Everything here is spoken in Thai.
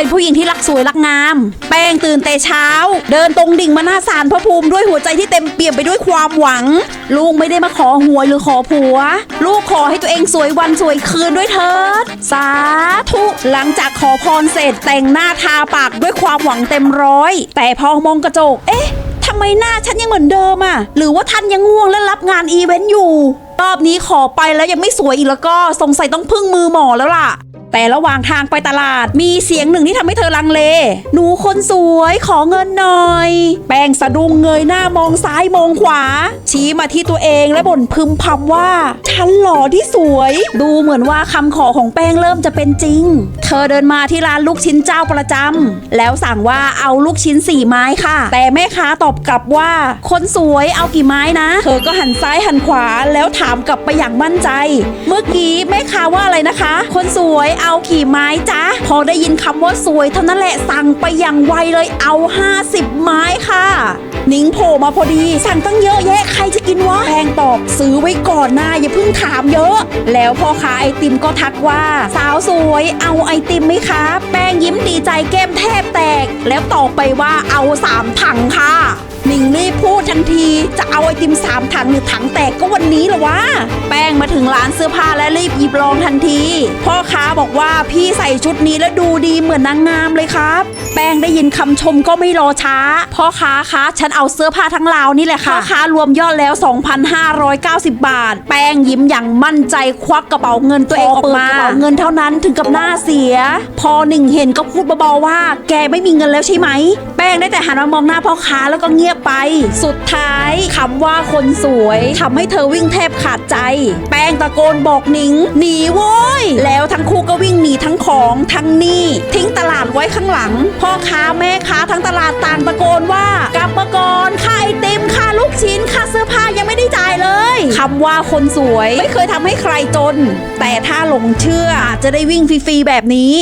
เป็นผู้หญิงที่รักสวยรักงาม แป้งตื่นแต่เช้า เดินตรงดิ่งมาหน้าศาลพระภูมิด้วยหัวใจที่เต็มเปี่ยมไปด้วยความหวัง ลูกไม่ได้มาขอหวยหรือขอผัว ลูกขอให้ตัวเองสวยวันสวยคืนด้วยเถิด สาธุหลังจากขอพรเสร็จแต่งหน้าทาปากด้วยความหวังเต็มร้อย แต่พอมองกระจก เอ๊ะทำไมหน้าฉันยังเหมือนเดิมอะหรือว่าท่านยังง่วงและรับงานอีเวนต์อยู่รอบนี้ขอไปแล้วยังไม่สวยอีกแล้วก็สงสัยต้องพึ่งมือหมอแล้วล่ะ แต่ระหว่างทางไปตลาดมีเสียงหนึ่งที่ทำให้เธอลังเล หนูคนสวยขอเงินหน่อย แป้งสะดุ้งเงยหน้ามองซ้ายมองขวา ชี้มาที่ตัวเองและบ่นพึมพำว่า ฉันหล่อที่สวย ดูเหมือนว่าคำขอของแป้งเริ่มจะเป็นจริง เธอเดินมาที่ร้านลูกชิ้นเจ้าประจำแล้วสั่งว่าเอาลูกชิ้นสี่ไม้ค่ะ แต่แม่ค้าตอบกลับว่า คนสวยเอากี่ไม้นะ เธอก็หันซ้ายหันขวาแล้วถามกลับไปอย่างมั่นใจ เมื่อกี้แม่ค้าว่าอะไรนะคะ คนสวยเอากี่ไม้จ๊ะ พอได้ยินคำว่าสวยเท่านั้นแหละสั่งไปอย่างไวเลยเอา 50 ไม้ค่ะนิ้งโผล่มาพอดี สั่งตั้งเยอะแยะใครจะกินวะแพงตอบซื้อไว้ก่อนหน้าอย่าเพิ่งถามเยอะ แล้วพ่อค้าไอติมก็ทักว่า สาวสวยเอาไอติมไหมคะ แป้งยิ้มดีใจแก้มแทบแตก แล้วตอบไปว่าเอาสามถังค่ะหนิงรีบพูดทันทีจ เอาไอติมสามถังหรือถังแตกก็วันนี้เหรอวะ แป้งมาถึงร้านเสื้อผ้าและรีบหยิบลองทันที พ่อค้าบอกว่าพี่ใส่ชุดนี้แล้วดูดีเหมือนนางงามเลยครับ แป้งได้ยินคำชมก็ไม่รอช้า พ่อค้าคะฉันเอาเสื้อผ้าทั้งราวนี่แหละค่ะพ่อค้ารวมยอดแล้ว 2,590 บาท แป้งยิ้มอย่างมั่นใจควักกระเป๋าเงินตัวเองออกมากระเป๋าเงินเท่านั้นถึงกับหน้าเสีย พอหนึ่งเห็นก็พูดเบาๆว่า แกไม่มีเงินแล้วใช่ไหม แป้งได้แต่หันมามองหน้าพ่อค้าแล้วก็เงียบไป สุดท้ายคำว่าคนสวยทำให้เธอวิ่งแทบขาดใจ แป้งตะโกนบอกหนิง หนีโว้ย แล้วทั้งคู่ก็วิ่งหนีทั้งของทั้งหนี้ ทิ้งตลาดไว้ข้างหลัง พ่อค้าแม่ค้าทั้งตลาดต่างตะโกนว่ากลับมาก่อนค่าไอติมค่าลูกชิ้นค่าเสื้อผ้ายังไม่ได้จ่ายเลยคำว่าคนสวยไม่เคยทำให้ใครจน แต่ถ้าหลงเชื่ออาจจะได้วิ่งฟรีๆแบบนี้